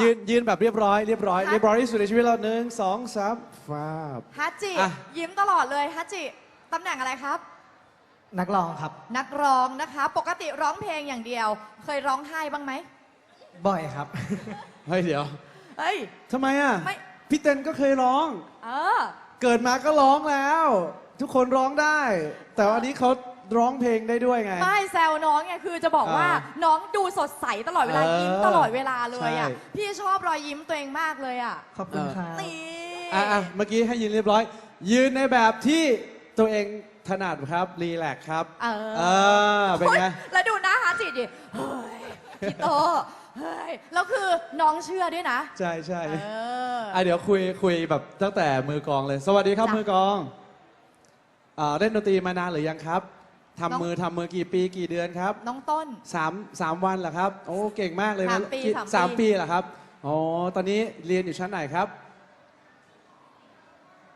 ยืนยืนแบบเรียบร้อยเรียบร้อยค่ะเรียบร้อยที่สุดในชีวิตเราหนึ่งสองสามฟาบ ฮัจจิ อะ ยิ้มตลอดเลยฮัจจิตำแหน่งอะไรครับ นักร้องครับ นักร้องนะคะ ปกติร้องเพลงอย่างเดียว เคยร้องไห้บ้างไหมบ่อยครับ เฮ้ยเดี๋ยวเฮ้ย ทำไมอะไม่ พี่เต้นก็เคยร้อง เออ เกิดมาก็ร้องแล้ว ทุกคนร้องได้ แต่ว่าอันนี้เขา ร้องเพลงได้ด้วยไง ไม่แซวน้องไงคือจะบอกว่าอ่าน้องดูสดใสตลอดเวลาเออยิ้มตลอดเวลาเลยอะใช่ พี่ชอบรอยยิ้มตัวเองมากเลยอะขอบคุณครับนี่อะอะเมื่อกี้ให้ยืนเรียบร้อย ยืนในแบบที่ตัวเองถนัดครับ รีแลกซ์ครับเออเออเป็นไงโอ๊ยแล้วดูหน้าฮาจิดิเฮ้ยพี่โตเฮ้ยแล้วคือน้องเชื่อด้วยนะใช่ใช่เออ อะเดี๋ยวคุยคุยแบบตั้งแต่มือกลองเลย สวัสดีครับจ้ะ มือกลองอ่าเล่นดนตรีมานานหรือยังครับน้อง ทำมือทำมือกี่ปีกี่เดือนครับน้องต้น สามสามวันเหรอครับ โอ้เก่งมากเลยนะสามปีกี่สามปี สามปีเหรอครับอ๋อตอนนี้เรียนอยู่ชั้นไหนครับ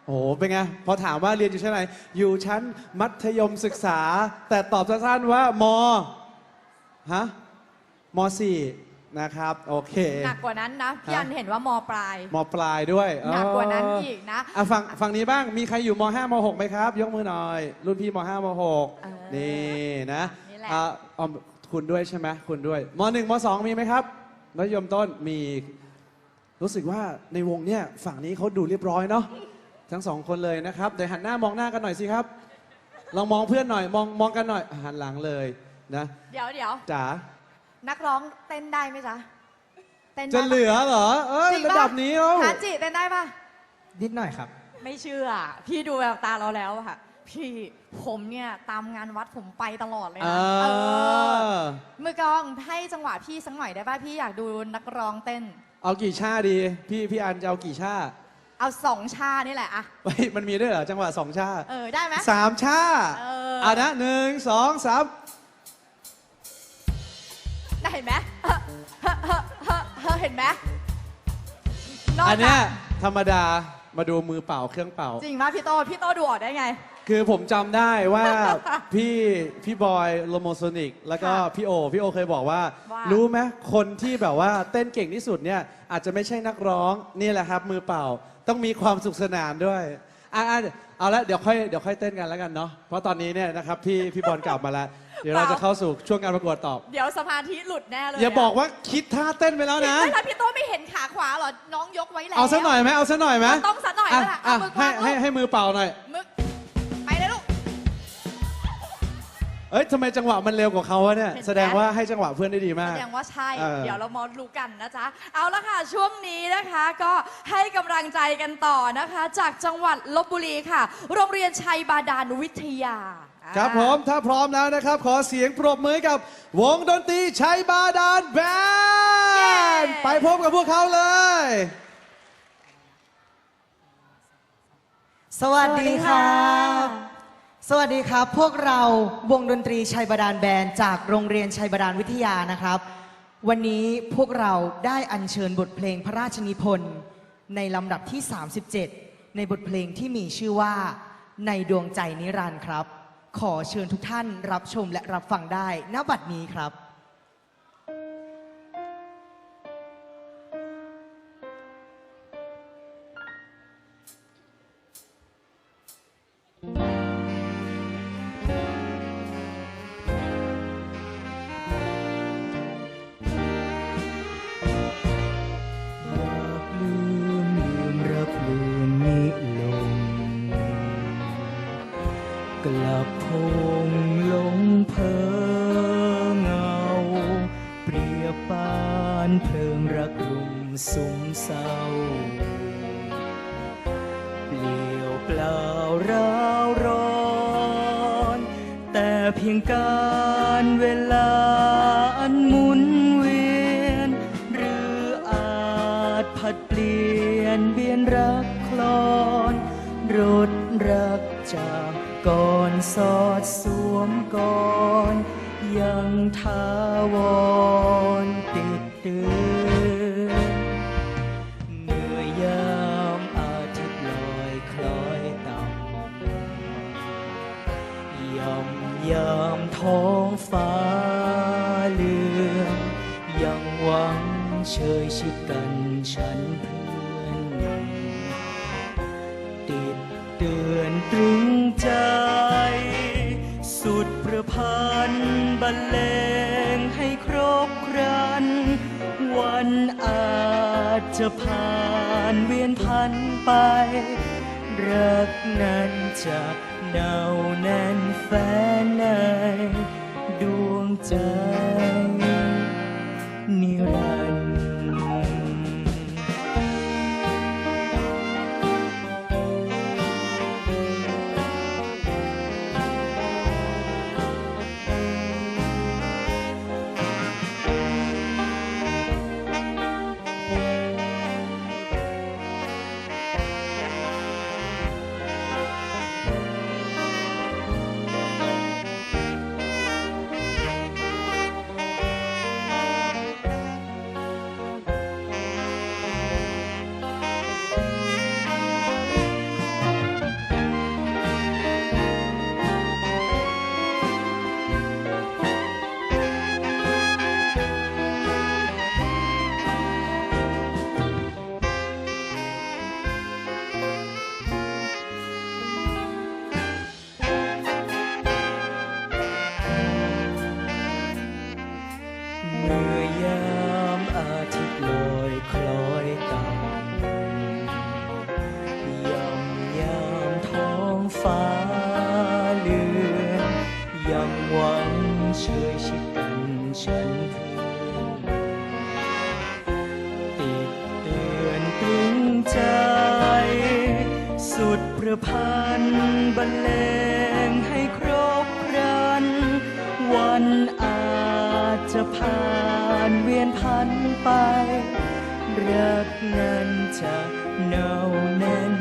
โอ้โหเป็นไงพอถามว่าเรียนอยู่ชั้นไหน อยู่ชั้นมัธยมศึกษา แต่ตอบสั้นๆว่ามฮะมสี่ นะครับ โอเคหนักกว่านั้นนะพี่อันเห็นว่ามปลายมปลายด้วยหนักกว่านั้นอีกนะอะฝั่งฝั่งนี้บ้างมีใครอยู่ม5ม6ไหมครับ ยกมือหน่อย รุ่นพี่ม5มเออ6นี่นะนี่แหละอะอ๋อคุณด้วยใช่ไหมคุณด้วยม1ม2มีไหมครับมัธยมต้นมีรู้สึกว่าในวงเนี่ยฝั่งนี้เขาดูเรียบร้อยเนาะทั้งสองคนเลยนะครับเดี๋ยวหันหน้ามองหน้ากันหน่อยสิครับ ลองมองเพื่อนหน่อย มองมองกันหน่อยอะหันหลังเลยนะ เดี๋ยวเดี๋ยวจ๋า นักร้องเต้นได้ไหมจ๊ะ เต้นได้จะปเหลือเหรอ เอ้ยจงประดับนี้แล้วฮาจิเต้นได้ปะนิดหน่อยครับ ไม่เชื่อ พี่ดูแววตาเราแล้วอะค่ะ พี่ผมเนี่ยตามงานวัดผมไปตลอดเลยเอนะเอออมือกลองให้จังหวะพี่สักหน่อยได้ป่ะพี่อยากดูนักร้องเต้น เอากี่ชาดี พี่พี่อันจะเอากี่ชาเอาสองชานี่แหละอะเฮ้ยมันมีด้วยเหรอจังหวะสองชาเออได้ไหม สามชาเอออะนะหนึ่งสองสามได้ เห็นไหมเฮ้อเฮ้อเฮ้อเฮ้อเฮ้อเห็นไหมนกอันเนี้ยจากธรรมดามาดูมือเป่าเครื่องเป่า จริงป่ะพี่โตพี่โตดูออกได้ไง คือผมจำได้ว่า พี่พี่บอยโลโมโซนิก แล้วก็ค่ะพี่โอ พี่โอเคยบอกว่า ว่า รู้ไหมคนที่แบบว่าเต้นเก่งที่สุดเนี่ยอาจจะไม่ใช่นักร้องนี่แหละครับ มือเป่าต้องมีความสุขสนานด้วยอะอะเอาละเดี๋ยวค่อยเดี๋ยวค่อยเต้นกันแล้วกันเนาะเพราะตอนนี้เนี่ยนะครับพี่พี่บอลกลับมาแล้ว เดี๋ยวเราจะเข้าสู่ช่วงการประกวดตอบ เดี๋ยวสมาธิหลุดแน่เลยอย่าบอกว่าคิดท่าเต้นไปแล้วนะไม่ถ้าพี่โตไม่เห็นขาขวาเหรอ น้องยกไว้แล้ว เอาซะหน่อยไหมเอาซะหน่อยไหมต้องสักหน่อยอะแล้วล่ะอะเอามือกให้วางให้ลูกให้มือเป่าหน่อยมึกไปเลยลูก เอ้ยทำไมจังหวะมันเร็วกว่าเขาวะเนี่ยเห็นไหมแสดงว่าให้จังหวะเพื่อนได้ดีมาก แสดงว่าใช่เออเดี๋ยวเรามารู้กันนะจ๊ะ เอาละค่ะช่วงนี้นะคะก็ให้กำลังใจกันต่อนะคะ จากจังหวัดลบบุรีค่ะ โรงเรียนชัยบาดาลวิทยา ครับผมถ้าพร้อมแล้วนะครับ ขอเสียงปรบมือให้กับ วงดนตรีชัยบาดาลแบนด์ไปพบกับพวกเขาเลย สวัสดีครับ สวัสดีครับ พวกเราวงดนตรีชัยบาดาลแบนด์จากโรงเรียนชัยบาดาลวิทยานะครับ วันนี้พวกเราได้อัญเชิญบทเพลงพระราชนิพนธ์ในลำดับที่ 37 ในบทเพลงที่มีชื่อว่าในดวงใจนิรันดร์ครับ ขอเชิญทุกท่านรับชมและรับฟังได้ณบัดนี้ครับกลับานเพลิงรักรุมสุมเศร้าเปลี่ยวเปล่าร้าวร้อน แต่เพียงการเวลาอันหมุนเวียน หรืออาจผัดเปลี่ยนเบียนรักคลอนรดรักจากก่อนสอดสวมก่อน ยังทาวร เตือนเมื่อยามอาทิตย์ลอยคล้อยต่ำย่อมยามท้องฟ้าเลือนยังหวังเชยชิดกันฉันเพื่อนติดเตือนตรึงใจ สุดประพันธ์บรรเลง จะผ่านเวียนพันไป รักนั้นจะเน่าแน่นแฟนในดวงใจ ฟ้าเลือนยังหวันเชยชิดกันฉันเพื่อนติดเตือนตรึงใจ สุดประพันธ์บรรเลงให้ครบครัน วันอาจจะผ่านเวียนพันไป รักนั้นจะเน่าแน่น